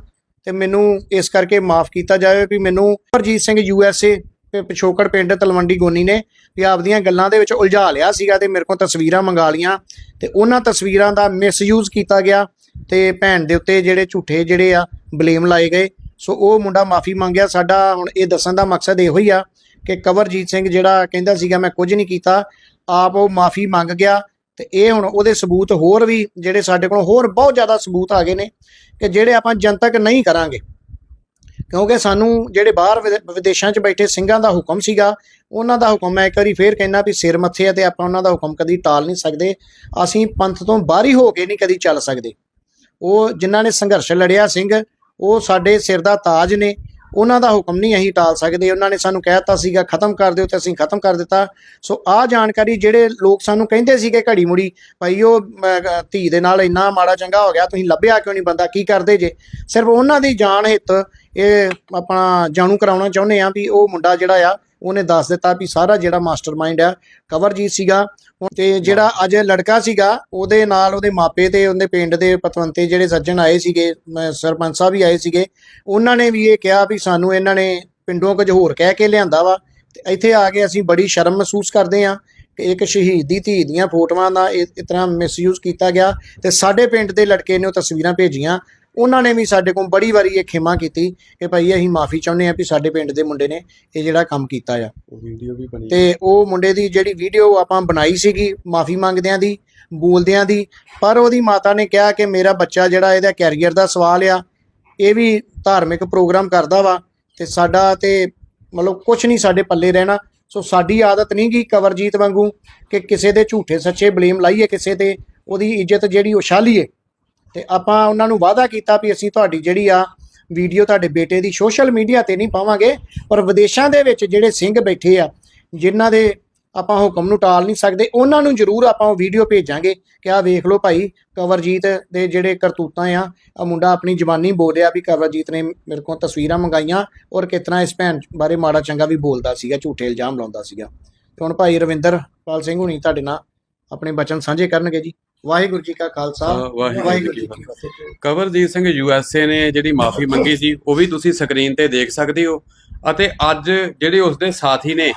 ਤੇ ਮੈਨੂੰ ਇਸ ਕਰਕੇ ਮਾਫ ਕੀਤਾ ਜਾਵੇ ਵੀ ਮੈਨੂੰ Harjit Singh U USA A ਪਿਛੋਕੜ ਪਿੰਡ ਤਲਵੰਡੀ ਗੋਨੀ ਨੇ ਵੀ ਆਪਦੀਆਂ ਗੱਲਾਂ ਦੇ ਵਿੱਚ ਉਲਝਾ ਲਿਆ ਸੀਗਾ ਤੇ ਮੇਰੇ ਕੋਲ ਤਸਵੀਰਾਂ ਮੰਗਾ ਲੀਆਂ ਤੇ ਉਹਨਾਂ ਤਸਵੀਰਾਂ ਦਾ ਮਿਸਯੂਜ਼ ਕੀਤਾ ਗਿਆ ਤੇ ਭੈਣ ਦੇ ਉੱਤੇ ਜਿਹੜੇ ਝੂਠੇ ਜਿਹੜੇ ਆ ਬਲੇਮ ਲਾਏ ਗਏ। ਸੋ ਉਹ ਮੁੰਡਾ ਮਾਫੀ ਮੰਗਿਆ। ਸਾਡਾ ਹੁਣ ਇਹ ਦੱਸਣ ਦਾ ਮਕਸਦ ਇਹੋ ਹੀ ਆ ਕਿ ਕਵਰਜੀਤ ਸਿੰਘ ਜਿਹੜਾ ਕਹਿੰਦਾ ਸੀਗਾ, ਮੈਂ ਕੁਝ ਨਹੀਂ ਕੀਤਾ। ਆਪ ਉਹ ਮਾਫੀ ਮੰਗ ਗਿਆ। ਤੇ ਇਹ ਹੁਣ ਉਹਦੇ ਸਬੂਤ ਹੋਰ ਵੀ ਜਿਹੜੇ ਸਾਡੇ ਕੋਲ ਹੋਰ ਬਹੁਤ ਜ਼ਿਆਦਾ ਸਬੂਤ ਆ ਗਏ ਨੇ ਕਿ ਜਿਹੜੇ ਆਪਾਂ ਜਨਤਕ ਨਹੀਂ ਕਰਾਂਗੇ। ਕਿਉਂਕਿ ਸਾਨੂੰ ਜਿਹੜੇ ਬਾਹਰ ਵਿਦੇ- ਵਿਦੇਸ਼ਾਂ 'ਚ ਬੈਠੇ ਸਿੰਘਾਂ ਦਾ ਹੁਕਮ ਸੀਗਾ, ਉਹਨਾਂ ਦਾ ਹੁਕਮ ਮੈਂ ਇੱਕ ਵਾਰੀ ਫੇਰ ਕਹਿਣਾ ਵੀ ਸਿਰ ਮੱਥੇ ਆ ਤੇ ਆਪਾਂ ਉਹਨਾਂ ਦਾ ਹੁਕਮ ਕਦੀ ਟਾਲ ਨਹੀਂ ਸਕਦੇ। ਅਸੀਂ ਪੰਥ ਤੋਂ ਬਾਹਰੀ ਹੋ ਕੇ ਨਹੀਂ ਕਦੀ ਚੱਲ ਸਕਦੇ। ਉਹ ਜਿਨ੍ਹਾਂ ਨੇ ਸੰਘਰਸ਼ ਲੜਿਆ ਸਿੰਘ, ਉਹ ਸਾਡੇ ਸਿਰ ਦਾ ਤਾਜ ਨੇ। ਉਹਨਾਂ ਦਾ ਹੁਕਮ ਨਹੀਂ ਅਸੀਂ ਟਾਲ ਸਕਦੇ। ਉਹਨਾਂ ਨੇ ਸਾਨੂੰ ਕਹਿਤਾ ਸੀਗਾ, ਖਤਮ ਕਰ ਦਿਓ ਤੇ ਅਸੀਂ ਖਤਮ ਕਰ ਦਿੱਤਾ। ਸੋ ਆਹ ਜਾਣਕਾਰੀ ਜਿਹੜੇ ਲੋਕ ਸਾਨੂੰ ਕਹਿੰਦੇ ਸੀਗੇ ਘੜੀ ਮੁੜੀ, ਭਾਈ ਉਹ ਧੀ ਦੇ ਨਾਲ ਇੰਨਾ ਮਾੜਾ ਚੰਗਾ ਹੋ ਗਿਆ, ਤੁਸੀਂ ਲੱਭਿਆ ਕਿਉਂ ਨਹੀਂ ਬੰਦਾ? ਕੀ ਕਰਦੇ ਜੇ? ਸਿਰਫ ਉਹਨਾਂ ਦੀ ਜਾਨ ਹਿੱਤ ਇਹ ਆਪਣਾ ਜਾਣੂ ਕਰਾਉਣਾ ਚਾਹੁੰਦੇ ਆ ਵੀ ਉਹ ਮੁੰਡਾ ਜਿਹੜਾ ਆ ਉਹਨੇ ਦੱਸ ਦਿੱਤਾ ਵੀ ਸਾਰਾ ਜਿਹੜਾ ਮਾਸਟਰਮਾਈਂਡ ਆ ਕਵਰਜੀਤ ਸੀਗਾ ਤੇ ਜਿਹੜਾ ਅੱਜ ਲੜਕਾ ਸੀਗਾ ਉਹਦੇ ਨਾਲ ਉਹਦੇ ਮਾਪੇ ਤੇ ਉਹਦੇ ਪਿੰਡ ਦੇ ਪਤਵੰਤੇ ਜਿਹੜੇ ਸੱਜਣ ਆਏ ਸੀਗੇ ਸਰਪੰਚ ਸਾਹਿਬ ਵੀ ਆਏ ਸੀਗੇ ਉਹਨਾਂ ਨੇ ਵੀ ਇਹ ਕਿਹਾ ਵੀ ਸਾਨੂੰ ਇਹਨਾਂ ਨੇ ਪਿੰਡੋਂ ਕੁਝ ਹੋਰ ਕਹਿ ਕੇ ਲਿਆਂਦਾ ਵਾ। ਤੇ ਇੱਥੇ ਆ ਕੇ ਅਸੀਂ ਬੜੀ ਸ਼ਰਮ ਮਹਿਸੂਸ ਕਰਦੇ ਆ ਕਿ ਇੱਕ ਸ਼ਹੀਦ ਦੀ ਧੀ ਦੀਆਂ ਫੋਟੋਆਂ ਦਾ ਇਸ ਤਰ੍ਹਾਂ ਮਿਸਯੂਜ਼ ਕੀਤਾ ਗਿਆ। ਤੇ ਸਾਡੇ ਪਿੰਡ ਦੇ ਲੜਕੇ ਨੇ ਉਹ ਤਸਵੀਰਾਂ ਭੇਜੀਆਂ। ਉਹਨਾਂ ਨੇ ਵੀ ਸਾਡੇ ਕੋਲ ਬੜੀ ਵਾਰੀ ਇਹ ਖਿਮਾ ਕੀਤੀ ਕਿ ਭਾਈ ਅਸੀਂ ਮਾਫੀ ਚਾਹੁੰਦੇ ਆ ਵੀ ਸਾਡੇ ਪਿੰਡ ਦੇ ਮੁੰਡੇ ਨੇ ਇਹ ਜਿਹੜਾ ਕੰਮ ਕੀਤਾ ਆ। ਉਹ ਵੀਡੀਓ ਵੀ ਬਣੀ ਤੇ ਉਹ ਮੁੰਡੇ ਦੀ ਜਿਹੜੀ ਵੀਡੀਓ ਆਪਾਂ ਬਣਾਈ ਸੀਗੀ ਮਾਫੀ ਮੰਗਦਿਆਂ ਦੀ ਬੋਲਦਿਆਂ ਦੀ ਪਰ ਉਹਦੀ ਮਾਤਾ ਨੇ ਕਿਹਾ ਕਿ ਮੇਰਾ ਬੱਚਾ ਜਿਹੜਾ ਇਹਦਾ ਕੈਰੀਅਰ ਦਾ ਸਵਾਲ ਆ ਇਹ ਵੀ ਧਾਰਮਿਕ ਪ੍ਰੋਗਰਾਮ ਕਰਦਾ ਵਾ ਤੇ ਸਾਡਾ ਤੇ ਮਤਲਬ ਕੁਝ ਨਹੀਂ ਸਾਡੇ ਪੱਲੇ ਰਹਿਣਾ। ਸੋ ਸਾਡੀ ਆਦਤ ਨਹੀਂ ਗੀ ਕਵਰਜੀਤ ਵਾਂਗੂ ਕਿ ਕਿਸੇ ਦੇ ਝੂਠੇ ਸੱਚੇ ਬਲੇਮ ਲਾਈਏ ਕਿਸੇ ਤੇ ਉਹਦੀ ਇੱਜ਼ਤ ਜਿਹੜੀ ਉਛਾਲੀਏ ਤੇ ਆਪਾਂ ਉਹਨਾਂ ਨੂੰ ਵਾਅਦਾ ਕੀਤਾ ਵੀ ਅਸੀਂ ਤੁਹਾਡੀ ਜਿਹੜੀ ਆ ਵੀਡੀਓ ਤੁਹਾਡੇ ਬੇਟੇ ਦੀ ਸੋਸ਼ਲ ਮੀਡੀਆ ਤੇ ਨਹੀਂ ਪਾਵਾਂਗੇ, ਪਰ ਵਿਦੇਸ਼ਾਂ ਦੇ ਵਿੱਚ ਜਿਹੜੇ ਸਿੰਘ ਬੈਠੇ ਆ, ਜਿਨ੍ਹਾਂ ਦੇ ਆਪਾਂ ਹੁਕਮ ਨੂੰ ਟਾਲ ਨਹੀਂ ਸਕਦੇ, ਉਹਨਾਂ ਨੂੰ ਜ਼ਰੂਰ ਆਪਾਂ ਉਹ ਵੀਡੀਓ ਭੇਜਾਂਗੇ ਕਿ ਆਹ ਵੇਖ ਲਓ ਭਾਈ, ਕਵਰਜੀਤ ਦੇ ਜਿਹੜੇ ਕਰਤੂਤਾਂ ਆ ਆ ਮੁੰਡਾ ਆਪਣੀ ਜ਼ਬਾਨੀ ਬੋਲਿਆ ਵੀ ਕਵਰਜੀਤ ਨੇ ਮੇਰੇ ਕੋਲ ਤਸਵੀਰਾਂ ਮੰਗਾਈਆਂ ਔਰ ਕਿਤਨਾ ਇਸ ਭੈਣ ਬਾਰੇ ਮਾੜਾ ਚੰਗਾ ਵੀ ਬੋਲਦਾ ਸੀਗਾ, ਝੂਠੇ ਇਲਜ਼ਾਮ ਲਾਉਂਦਾ ਸੀਗਾ। ਤੇ ਹੁਣ ਭਾਈ ਰਵਿੰਦਰ ਪਾਲ ਸਿੰਘ ਹੁਣੀ ਤੁਹਾਡੇ ਨਾਲ ਆਪਣੇ ਬਚਨ ਸਾਂਝੇ ਕਰਨਗੇ ਜੀ। ਵਾਹਿਗੁਰੂ ਜੀ ਕਾ ਖਾਲਸਾ ਵਾਹਿਗੁਰੂ ਜੀ ਕੀ ਫਤਿਹ। ਕਵਰਜੀਤ ਸਿੰਘ ਯੂਐਸਏ ਨੇ ਜਿਹੜੀ ਮਾਫੀ ਮੰਗੀ ਸੀ ਉਹ ਵੀ ਤੁਸੀਂ ਸਕਰੀਨ ਤੇ ਦੇਖ ਸਕਦੇ ਹੋ। ਅਤੇ ਅੱਜ ਜਿਹੜੇ ਉਸਦੇ ਸਾਥੀ ਨੇ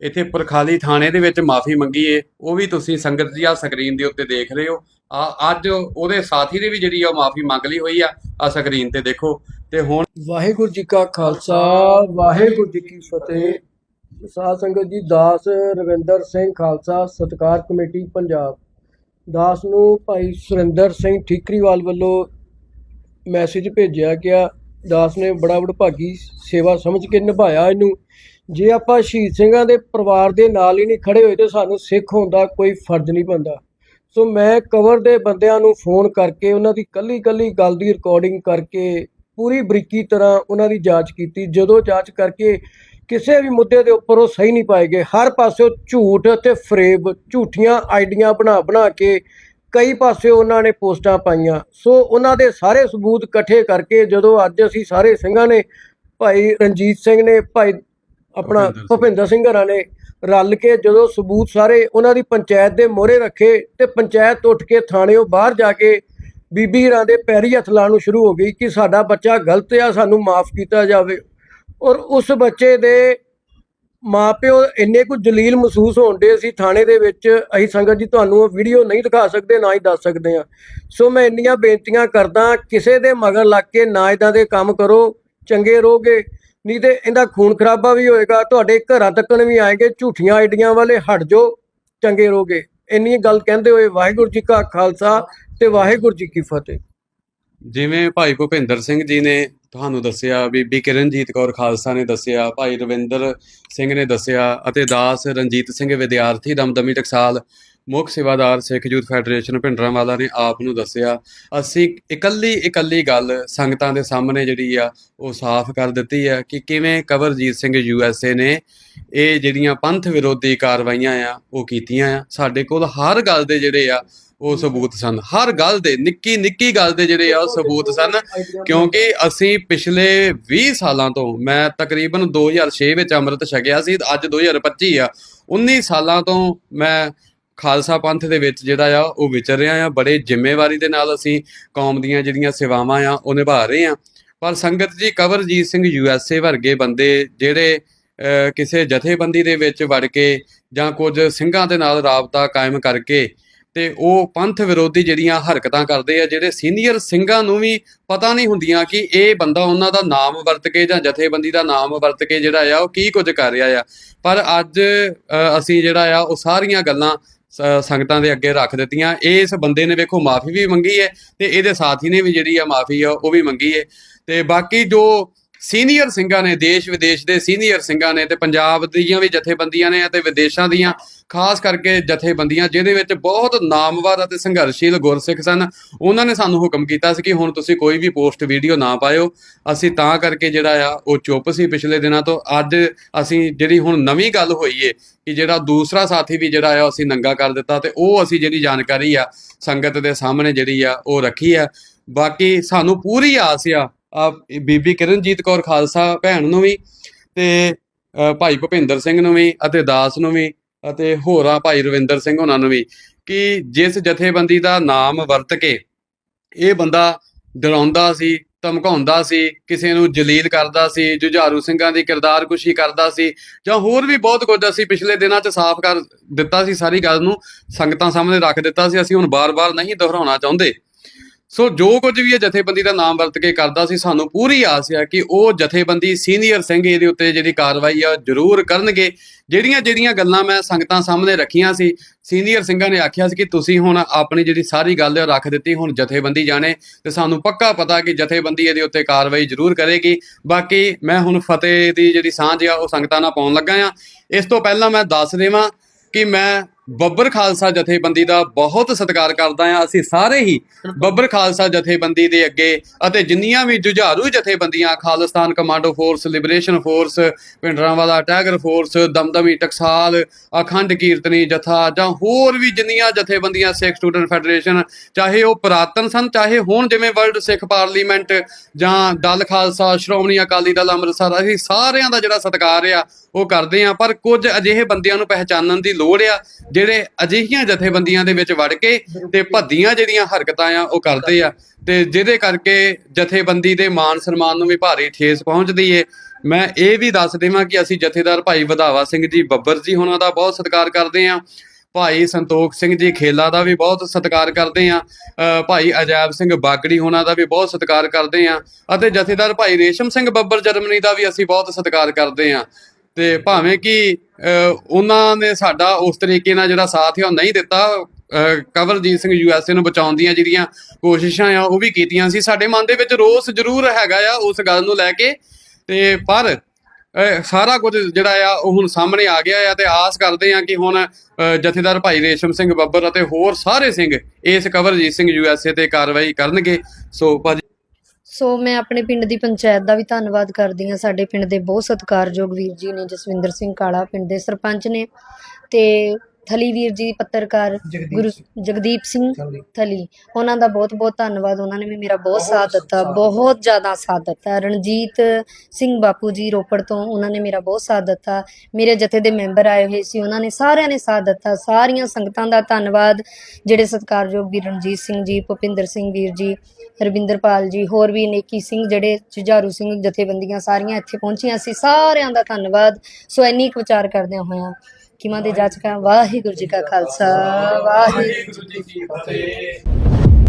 ਇੱਥੇ ਪੁਰਖਾਲੀ ਥਾਣੇ ਦੇ ਵਿੱਚ ਮਾਫੀ ਮੰਗੀ ਏ ਉਹ ਵੀ ਤੁਸੀਂ ਸੰਗਤ ਜੀ ਆ ਸਕਰੀਨ ਦੇ ਉੱਤੇ ਦੇਖ ਰਹੇ ਹੋ। ਆ ਅੱਜ ਉਹਦੇ ਸਾਥੀ ਨੇ ਵੀ ਜਿਹੜੀ ਆ ਉਹ ਮਾਫੀ ਮੰਗ ਲਈ ਹੋਈ ਆ ਆ ਸਕਰੀਨ ਤੇ ਦੇਖੋ। ਤੇ ਹੁਣ ਵਾਹਿਗੁਰੂ ਜੀ ਕਾ ਖਾਲਸਾ ਵਾਹਿਗੁਰੂ ਜੀ ਕੀ ਫਤਿਹ। ਸਾਧ ਸੰਗਤ ਜੀ ਦਾਸ ਰਵਿੰਦਰ ਸਿੰਘ ਖਾਲਸਾ ਸਤਕਾਰ ਕਮੇਟੀ ਪੰਜਾਬ। ਦਾਸ ਨੂੰ ਭਾਈ ਸੁਰਿੰਦਰ ਸਿੰਘ ਠੀਕਰੀਵਾਲ ਵੱਲੋਂ ਮੈਸੇਜ ਭੇਜਿਆ ਗਿਆ। ਦਾਸ ਨੇ ਬੜਾ ਵਡਭਾਗੀ ਸੇਵਾ ਸਮਝ ਕੇ ਨਿਭਾਇਆ ਇਹਨੂੰ। ਜੇ ਆਪਾਂ ਸ਼ਹੀਦ ਸਿੰਘਾਂ ਦੇ ਪਰਿਵਾਰ ਦੇ ਨਾਲ ਹੀ ਨਹੀਂ ਖੜੇ ਹੋਏ ਤੇ ਸਾਨੂੰ ਸਿੱਖ ਹੋਣ ਦਾ ਕੋਈ ਫਰਜ਼ ਨਹੀਂ ਬਣਦਾ। ਸੋ ਮੈਂ ਕਵਰ ਦੇ ਬੰਦਿਆਂ ਨੂੰ ਫੋਨ ਕਰਕੇ, ਉਹਨਾਂ ਦੀ ਕੱਲੀ ਕੱਲੀ ਗੱਲ ਦੀ ਰਿਕਾਰਡਿੰਗ ਕਰਕੇ, ਪੂਰੀ ਬਰੀਕੀ ਤਰ੍ਹਾਂ ਉਹਨਾਂ ਦੀ ਜਾਂਚ ਕੀਤੀ। ਜਦੋਂ ਜਾਂਚ ਕਰਕੇ ਕਿਸੇ ਵੀ ਮੁੱਦੇ ਦੇ ਉੱਪਰ ਉਹ ਸਹੀ ਨਹੀਂ ਪਾਏਗੇ ਹਰ ਪਾਸੇ ਝੂਠ ਤੇ ਫਰੇਬ ਝੂਠੀਆਂ ਆਈਡੀਆਂ ਬਣਾ ਬਣਾ ਕੇ ਕਈ ਪਾਸੇ ਉਹਨਾਂ ਨੇ ਪੋਸਟਾਂ ਪਾਈਆਂ। ਸੋ ਉਹਨਾਂ ਦੇ ਸਾਰੇ ਸਬੂਤ ਇਕੱਠੇ ਕਰਕੇ ਜਦੋਂ ਅੱਜ ਅਸੀਂ ਸਾਰੇ ਸਿੰਘਾਂ ਨੇ ਭਾਈ ਰਣਜੀਤ ਸਿੰਘ ਨੇ ਭਾਈ ਆਪਣਾ ਭੁਪਿੰਦਰ ਸਿੰਘ। ਹਰਾਂ ਨੇ ਰਲ ਕੇ ਜਦੋਂ ਸਬੂਤ ਸਾਰੇ ਉਹਨਾਂ ਦੀ ਪੰਚਾਇਤ ਦੇ ਮੋਹਰੇ ਰੱਖੇ ਤੇ ਪੰਚਾਇਤ ਉੱਠ ਕੇ ਥਾਣਿਓਂ ਬਾਹਰ ਜਾ ਕੇ ਬੀਬੀ ਹਰਾਂ ਦੇ ਪੈਰੀ ਹੱਥ ਲਾਉਣ ਨੂੰ ਸ਼ੁਰੂ ਹੋ ਗਈ ਕਿ ਸਾਡਾ ਬੱਚਾ ਗਲਤ ਆ ਸਾਨੂੰ ਮਾਫ ਕੀਤਾ ਜਾਵੇ। ਔਰ ਉਸ ਬੱਚੇ ਦੇ ਮਾਪਿਓ ਇੰਨੇ ਕੁ ਜਲੀਲ ਮਹਿਸੂਸ ਹੋਣਦੇ ਅਸੀਂ ਥਾਣੇ ਦੇ ਵਿੱਚ ਅਸੀਂ ਸੰਗਤ ਜੀ, ਤੁਹਾਨੂੰ ਉਹ ਵੀਡੀਓ ਨਹੀਂ ਦਿਖਾ ਸਕਦੇ, ਨਾ ਹੀ ਦੱਸ ਸਕਦੇ ਆ ਸੋ ਮੈਂ ਇੰਨੀਆਂ ਬੇਨਤੀਆਂ ਕਰਦਾ, ਕਿਸੇ ਦੇ ਮਗਰ ਲੱਗ ਕੇ ਨਾ ਇਦਾਂ ਦੇ ਕੰਮ ਕਰੋ, ਚੰਗੇ ਰਹੋਗੇ। ਨਹੀਂ ਤੇ ਇਹਦਾ ਖੂਨ ਖਰਾਬਾ ਵੀ ਹੋਏਗਾ, ਤੁਹਾਡੇ ਘਰਾਂ ਤੱਕਣ ਵੀ ਆਏਗੇ, ਝੂਠੀਆਂ ਆਈਡੀਆਂ ਵਾਲੇ ਹਟ ਜਾਓ, ਚੰਗੇ ਰਹੋਗੇ। ਇੰਨੀ ਗੱਲ ਕਹਿੰਦੇ ਹੋਏ ਵਾਹਿਗੁਰੂ ਜੀ ਕਾ ਖਾਲਸਾ ਤੇ ਵਾਹਿਗੁਰੂ ਜੀ ਕੀ ਫਤਿਹ। ਜਿਵੇਂ ਭਾਈ ਭੁਪਿੰਦਰ ਸਿੰਘ ਜੀ ਨੇ ਤੁਹਾਨੂੰ ਦੱਸਿਆ, ਬੀਬੀ ਕਿਰਨਜੀਤ ਕੌਰ ਖਾਲਸਾ ਨੇ ਦੱਸਿਆ, ਭਾਈ ਰਵਿੰਦਰ ਸਿੰਘ ਨੇ ਦੱਸਿਆ ਅਤੇ ਦਾਸ ਰਣਜੀਤ ਸਿੰਘ ਵਿਦਿਆਰਥੀ ਦਮਦਮੀ ਟਕਸਾਲ, ਮੁੱਖ ਸੇਵਾਦਾਰ ਸਿੱਖ ਯੂਥ ਫੈਡਰੇਸ਼ਨ ਭਿੰਡਰਾਂਵਾਲਾ ਨੇ ਆਪ ਨੂੰ ਦੱਸਿਆ। ਅਸੀਂ ਇਕੱਲੀ ਇਕੱਲੀ ਗੱਲ ਸੰਗਤਾਂ ਦੇ ਸਾਹਮਣੇ ਜਿਹੜੀ ਆ, ਉਹ ਸਾਫ਼ ਕਰ ਦਿੱਤੀ ਆ ਕਿ ਕਿਵੇਂ ਕਵਰਜੀਤ ਸਿੰਘ ਯੂਐਸਏ ਨੇ ਇਹ ਜਿਹੜੀਆਂ ਪੰਥ ਵਿਰੋਧੀ ਕਾਰਵਾਈਆਂ ਆ, ਉਹ ਕੀਤੀਆਂ ਆ। ਸਾਡੇ ਕੋਲ ਹਰ ਗੱਲ ਦੇ ਜਿਹੜੇ ਆ ਉਹ ਸਬੂਤ ਸਨ। ਹਰ ਗੱਲ ਦੇ, ਨਿੱਕੀ ਨਿੱਕੀ ਗੱਲ ਦੇ ਜਿਹੜੇ ਆ ਉਹ ਸਬੂਤ ਸਨ, ਕਿਉਂਕਿ ਅਸੀਂ ਪਿਛਲੇ 20 ਸਾਲਾਂ ਤੋਂ, ਮੈਂ ਤਕਰੀਬਨ 2006 ਵਿੱਚ ਅੰਮ੍ਰਿਤ ਛਕਿਆ ਸੀ ਤੇ ਅੱਜ 2025 ਆ। 19 ਸਾਲਾਂ ਤੋਂ ਮੈਂ ਖਾਲਸਾ ਪੰਥ ਦੇ ਵਿੱਚ ਜਿਹੜਾ ਆ, ਉਹ ਵਿਚਰ ਰਿਹਾ ਆ। ਬੜੇ ਜ਼ਿੰਮੇਵਾਰੀ ਦੇ ਨਾਲ ਅਸੀਂ ਕੌਮ ਦੀਆਂ ਜਿਹੜੀਆਂ ਸੇਵਾਵਾਂ ਆ, ਉਹ ਨਿਭਾ ਰਹੇ ਆ। ਪਰ ਸੰਗਤ ਜੀ, ਕਵਰਜੀਤ ਸਿੰਘ ਯੂਐਸਏ ਵਰਗੇ ਬੰਦੇ ਜਿਹੜੇ ਕਿਸੇ ਜਥੇਬੰਦੀ ਦੇ ਵਿੱਚ ਵੜ ਕੇ ਜਾਂ ਕੁਝ ਸਿੰਘਾਂ ਦੇ ਨਾਲ ਰਾਬਤਾ ਕਾਇਮ ਕਰਕੇ ਤੇ ਉਹ ਪੰਥ ਵਿਰੋਧੀ ਜਿਹੜੀਆਂ ਹਰਕਤਾਂ ਕਰਦੇ ਆ, ਜਿਹੜੇ ਸੀਨੀਅਰ ਸਿੰਘਾਂ ਨੂੰ ਵੀ ਪਤਾ ਨਹੀਂ ਹੁੰਦੀਆਂ ਕਿ ਇਹ ਬੰਦਾ ਉਹਨਾਂ ਦਾ ਨਾਮ ਵਰਤ ਕੇ ਜਾਂ ਜਥੇਬੰਦੀ ਦਾ ਨਾਮ ਵਰਤ ਕੇ ਜਿਹੜਾ ਆ, ਉਹ ਕੀ ਕੁਝ ਕਰ ਰਿਹਾ ਆ। ਪਰ ਅੱਜ ਅਸੀਂ ਜਿਹੜਾ ਆ, ਉਹ ਸਾਰੀਆਂ ਗੱਲਾਂ ਸ- ਸੰਗਤਾਂ ਦੇ ਅੱਗੇ ਰੱਖ ਦਿੱਤੀਆਂ। ਇਸ ਬੰਦੇ ਨੇ ਵੇਖੋ ਮਾਫੀ ਵੀ ਮੰਗੀ ਹੈ ਤੇ ਇਹਦੇ ਸਾਥੀ ਨੇ ਵੀ ਜਿਹੜੀ ਆ ਮਾਫੀ ਆ, ਉਹ ਵੀ ਮੰਗੀ ਹੈ ਤੇ ਬਾਕੀ ਜੋ ਸੀਨੀਅਰ ਸਿੰਘਾਂ ਨੇ ਦੇਸ਼ ਵਿਦੇਸ਼ ਦੇ ਸੀਨੀਅਰ ਸਿੰਘਾਂ ਨੇ ਤੇ ਪੰਜਾਬ ਦੀਆਂ ਵੀ ਜਥੇਬੰਦੀਆਂ ਨੇ ਅਤੇ ਵਿਦੇਸ਼ਾਂ ਦੀਆਂ ਖਾਸ ਕਰਕੇ ਜਥੇਬੰਦੀਆਂ, ਜਿਹਦੇ ਵਿੱਚ ਬਹੁਤ ਨਾਮਵਰ ਅਤੇ ਸੰਘਰਸ਼ੀਲ ਗੁਰਸਿੱਖ ਸਨ, ਉਹਨਾਂ ਨੇ ਸਾਨੂੰ ਹੁਕਮ ਕੀਤਾ ਸੀ ਕਿ ਹੁਣ ਤੁਸੀਂ ਕੋਈ ਵੀ ਪੋਸਟ ਵੀਡੀਓ ਨਾ ਪਾਇਓ। ਅਸੀਂ ਤਾਂ ਕਰਕੇ ਜਿਹੜਾ ਆ, ਉਹ ਚੁੱਪ ਸੀ ਪਿਛਲੇ ਦਿਨਾਂ ਤੋਂ। ਅੱਜ ਅਸੀਂ ਜਿਹੜੀ ਹੁਣ ਨਵੀਂ ਗੱਲ ਹੋਈ ਏ ਕਿ ਜਿਹੜਾ ਦੂਸਰਾ ਸਾਥੀ ਵੀ ਜਿਹੜਾ ਆ ਅਸੀਂ ਨੰਗਾ ਕਰ ਦਿੱਤਾ ਤੇ ਉਹ ਅਸੀਂ ਜਿਹੜੀ ਜਾਣਕਾਰੀ ਆ, ਸੰਗਤ ਦੇ ਸਾਹਮਣੇ ਜਿਹੜੀ ਆ, ਉਹ ਰੱਖੀ ਆ। ਬਾਕੀ ਸਾਨੂੰ ਪੂਰੀ ਆਸ ਆ ਬੀਬੀ ਕਿਰਨਜੀਤ ਕੌਰ ਖਾਲਸਾ ਭੈਣ ਨੂੰ ਵੀ ਤੇ ਭਾਈ ਭੁਪਿੰਦਰ ਸਿੰਘ ਨੂੰ ਵੀ ਅਤੇ ਦਾਸ ਨੂੰ ਵੀ ਅਤੇ ਹੋਰਾਂ ਭਾਈ ਰਵਿੰਦਰ ਸਿੰਘ ਉਹਨਾਂ ਨੂੰ ਵੀ ਕਿ ਜਿਸ ਜਥੇਬੰਦੀ ਦਾ ਨਾਮ ਵਰਤ ਕੇ ਇਹ ਬੰਦਾ ਡਰਾਉਂਦਾ ਸੀ, ਧਮਕਾਉਂਦਾ ਸੀ, ਕਿਸੇ ਨੂੰ ਜਲੀਲ ਕਰਦਾ ਸੀ, ਜੁਝਾਰੂ ਸਿੰਘਾਂ ਦੀ ਕਿਰਦਾਰ ਕਿਰਦਾਰਕੁਸ਼ੀ ਕਰਦਾ ਸੀ ਜਾਂ ਹੋਰ ਵੀ ਬਹੁਤ ਕੁਝ ਅਸੀਂ ਪਿਛਲੇ ਦਿਨਾਂ 'ਚ ਸਾਫ਼ ਕਰ ਦਿੱਤਾ ਸੀ, ਸਾਰੀ ਗੱਲ ਨੂੰ ਸੰਗਤਾਂ ਸਾਹਮਣੇ ਰੱਖ ਦਿੱਤਾ ਸੀ, ਅਸੀਂ ਹੁਣ ਬਾਰ-ਬਾਰ ਨਹੀਂ ਦੁਹਰਾਉਣਾ ਚਾਹੁੰਦੇ। ਸੋ ਜੋ ਕੁਝ ਵੀ ਇਹ ਜਥੇਬੰਦੀ ਦਾ ਨਾਮ ਵਰਤ ਕੇ ਕਰਦਾ ਸੀ, ਸਾਨੂੰ ਪੂਰੀ ਆਸ ਹੈ ਕਿ ਉਹ ਜਥੇਬੰਦੀ ਸੀਨੀਅਰ ਸਿੰਘ ਇਹਦੇ ਉੱਤੇ ਜਿਹੜੀ ਕਾਰਵਾਈ ਆ, ਜ਼ਰੂਰ ਕਰਨਗੇ। ਜਿਹੜੀਆਂ ਜਿਹੜੀਆਂ ਗੱਲਾਂ ਮੈਂ ਸੰਗਤਾਂ ਸਾਹਮਣੇ ਰੱਖੀਆਂ ਸੀ, ਸੀਨੀਅਰ ਸਿੰਘਾਂ ਨੇ ਆਖਿਆ ਸੀ ਕਿ ਤੁਸੀਂ ਹੁਣ ਆਪਣੀ ਜਿਹੜੀ ਸਾਰੀ ਗੱਲ ਹੈ ਉਹ ਰੱਖ ਦਿੱਤੀ, ਹੁਣ ਜਥੇਬੰਦੀ ਜਾਣੇ। ਤੇ ਸਾਨੂੰ ਪੱਕਾ ਪਤਾ ਕਿ ਜਥੇਬੰਦੀ ਇਹਦੇ ਉੱਤੇ ਕਾਰਵਾਈ ਜ਼ਰੂਰ ਕਰੇਗੀ। ਬਾਕੀ ਮੈਂ ਹੁਣ ਫਤਿਹ ਦੀ ਜਿਹੜੀ ਸਾਂਝ ਆ, ਉਹ ਸੰਗਤਾਂ ਨਾਲ ਪਾਉਣ ਲੱਗਾ ਆ। ਇਸ ਤੋਂ ਪਹਿਲਾਂ ਮੈਂ ਦੱਸ ਦੇਵਾਂ ਕਿ ਮੈਂ ਬੱਬਰ ਖਾਲਸਾ ਜਥੇਬੰਦੀ ਦਾ ਬਹੁਤ ਸਤਿਕਾਰ ਕਰਦਾ ਆ ਅਸੀਂ ਸਾਰੇ ਹੀ ਬੱਬਰ ਖਾਲਸਾ ਜਥੇਬੰਦੀ ਦੇ ਅੱਗੇ ਅਤੇ ਜਿੰਨੀਆਂ ਵੀ ਜੁਝਾਰੂ ਜਥੇਬੰਦੀਆਂ, Khalistan commando force, liberation force Bhindranwala tiger force, Damdami Taksal, Akhand Kirtani Jatha ਜਾਂ ਹੋਰ ਵੀ ਜਿੰਨੀਆਂ ਜਥੇਬੰਦੀਆਂ, ਸਿੱਖ ਸਟੂਡੈਂਟ ਫੈਡਰੇਸ਼ਨ, ਚਾਹੇ ਉਹ ਪੁਰਾਤਨ ਸਨ, ਚਾਹੇ ਹੁਣ ਜਿਵੇਂ ਵਰਲਡ ਸਿੱਖ ਪਾਰਲੀਮੈਂਟ ਜਾਂ ਦਲ ਖਾਲਸਾ, ਸ਼੍ਰੋਮਣੀ ਅਕਾਲੀ ਦਲ ਅੰਮ੍ਰਿਤਸਰ, ਅਸੀਂ ਸਾਰਿਆਂ ਦਾ ਜਿਹੜਾ ਸਤਿਕਾਰ ਆ, ਉਹ ਕਰਦੇ ਆ ਪਰ ਕੁਝ ਅਜਿਹੇ ਬੰਦਿਆਂ ਨੂੰ ਪਹਿਚਾਨਣ ਦੀ ਲੋੜ ਆ ਜਿਹੜੇ ਅਜਿਹੀਆਂ ਜਥੇਬੰਦੀਆਂ ਦੇ ਵਿੱਚ ਵੜ ਕੇ ਤੇ ਭੱਦੀਆਂ ਜਿਹੜੀਆਂ ਹਰਕਤਾਂ ਆ ਉਹ ਕਰਦੇ ਆ। ਤੇ ਜਿਹਦੇ ਕਰਕੇ ਜਥੇਬੰਦੀ ਦੇ ਮਾਨ ਸਨਮਾਨ ਨੂੰ ਵੀ ਭਾਰੀ ਠੇਸ ਪਹੁੰਚਦੀ ਏ। ਮੈਂ ਇਹ ਵੀ ਦੱਸ ਦੇਵਾਂ ਕਿ ਅਸੀਂ ਜਥੇਦਾਰ ਭਾਈ ਵਧਾਵਾ ਸਿੰਘ ਜੀ ਬੱਬਰ ਜੀ ਉਹਨਾਂ ਦਾ ਬਹੁਤ ਸਤਿਕਾਰ ਕਰਦੇ ਆ। ਭਾਈ ਸੰਤੋਖ ਸਿੰਘ ਜੀ ਖੇਲਾ ਦਾ ਵੀ ਬਹੁਤ ਸਤਿਕਾਰ ਕਰਦੇ ਆ। ਭਾਈ ਅਜੈਬ ਸਿੰਘ ਬਾਗੜੀ ਉਹਨਾਂ ਦਾ ਵੀ ਬਹੁਤ ਸਤਿਕਾਰ ਕਰਦੇ ਆ। ਅਤੇ ਜਥੇਦਾਰ ਭਾਈ ਰੇਸ਼ਮ ਸਿੰਘ ਬੱਬਰ ਜਰਮਨੀ ਦਾ ਵੀ ਅਸੀਂ ਬਹੁਤ ਸਤਿਕਾਰ ਕਰਦੇ ਆ। ਤੇ ਭਾਵੇਂ ਕਿ ਉਹਨਾਂ ਨੇ ਸਾਡਾ ਉਸ ਤਰੀਕੇ ਨਾਲ ਜਿਹੜਾ ਸਾਥ ਹੈ ਉਹ ਨਹੀਂ ਦਿੱਤਾ। ਕਵਰਜੀਤ ਸਿੰਘ ਯੂਐਸਏ ਨੂੰ ਬਚਾਉਣ ਦੀਆਂ ਜਿਹੜੀਆਂ ਕੋਸ਼ਿਸ਼ਾਂ ਆ ਉਹ ਵੀ ਕੀਤੀਆਂ ਸੀ। ਸਾਡੇ ਮਨ ਦੇ ਵਿੱਚ ਰੋਸ ਜ਼ਰੂਰ ਹੈਗਾ ਆ ਉਸ ਗੱਲ ਨੂੰ ਲੈ ਕੇ। ਤੇ ਪਰ ਸਾਰਾ ਕੁਝ ਜਿਹੜਾ ਆ ਉਹ ਹੁਣ ਸਾਹਮਣੇ ਆ ਗਿਆ ਆ ਤੇ ਆਸ ਕਰਦੇ ਆ ਕਿ ਹੁਣ ਜਥੇਦਾਰ ਭਾਈ ਰੇਸ਼ਮ ਸਿੰਘ ਬੱਬਰ ਅਤੇ ਹੋਰ ਸਾਰੇ ਸਿੰਘ ਇਸ ਕਵਰਜੀਤ ਸਿੰਘ ਯੂਐਸਏ ਤੇ ਕਾਰਵਾਈ ਕਰਨਗੇ। ਸੋ ਸੋ ਮੈਂ ਆਪਣੇ ਪਿੰਡ ਦੀ ਪੰਚਾਇਤ ਦਾ ਵੀ ਧੰਨਵਾਦ ਕਰਦੀ ਹਾਂ। ਸਾਡੇ ਪਿੰਡ ਦੇ ਬਹੁਤ ਸਤਿਕਾਰਯੋਗ ਵੀਰ ਜੀ ਨੇ ਜਸਵਿੰਦਰ ਸਿੰਘ ਕਾਲਾ ਪਿੰਡ ਦੇ ਸਰਪੰਚ ਨੇ ਤੇ ਥਲੀ ਵੀਰ ਜੀ ਪੱਤਰਕਾਰ ਜਗਦੀਪ ਗੁਰੂ। ਜਗਦੀਪ ਸਿੰਘ ਥਲੀ। ਥਲੀ। ਉਹਨਾਂ ਦਾ ਬਹੁਤ ਬਹੁਤ ਧੰਨਵਾਦ। ਉਹਨਾਂ ਨੇ ਵੀ ਮੇਰਾ ਬਹੁਤ ਬਹੁਤ ਸਾਥ ਦਿੱਤਾ। ਸਾਥ ਬਹੁਤ ਜ਼ਿਆਦਾ ਸਾਥ ਦਿੱਤਾ। ਰਣਜੀਤ ਸਿੰਘ ਬਾਪੂ ਜੀ ਰੋਪੜ ਤੋਂ ਉਹਨਾਂ ਨੇ ਮੇਰਾ ਬਹੁਤ ਸਾਥ ਦਿੱਤਾ। ਮੇਰੇ ਜਥੇ ਦੇ ਮੈਂਬਰ ਆਏ ਹੋਏ ਸੀ। ਉਹਨਾਂ ਨੇ ਸਾਰਿਆਂ ਨੇ ਸਾਥ ਦਿੱਤਾ। ਸਾਰੀਆਂ ਸੰਗਤਾਂ ਦਾ ਧੰਨਵਾਦ। ਜਿਹੜੇ ਸਤਿਕਾਰਯੋਗ ਵੀਰ ਰਣਜੀਤ ਸਿੰਘ ਜੀ ਭੁਪਿੰਦਰ ਸਿੰਘ ਵੀਰ ਜੀ ਰਵਿੰਦਰਪਾਲ ਜੀ ਹੋਰ ਵੀ ਨੇਕੀ ਸਿੰਘ ਜਿਹੜੇ ਜੁਝਾਰੂ ਸਿੰਘ ਜਥੇਬੰਦੀਆਂ ਸਾਰੀਆਂ ਇੱਥੇ ਪਹੁੰਚੀਆਂ ਸੀ। ਸਾਰਿਆਂ ਦਾ ਧੰਨਵਾਦ। ਸੋ ਇੰਨੀ ਕੁ ਵਿਚਾਰ ਕਰਦਿਆਂ ਹੋਇਆਂ ਕਿਮਾਂ ਦੇ ਜਾਚਕਾਂ ਵਾਹਿਗੁਰੂ ਜੀ ਕਾ ਖਾਲਸਾ ਵਾਹਿਗੁਰੂ ਵਾਹਿਗੁਰੂ ਜੀ ਕੀ ਫਤਿਹ।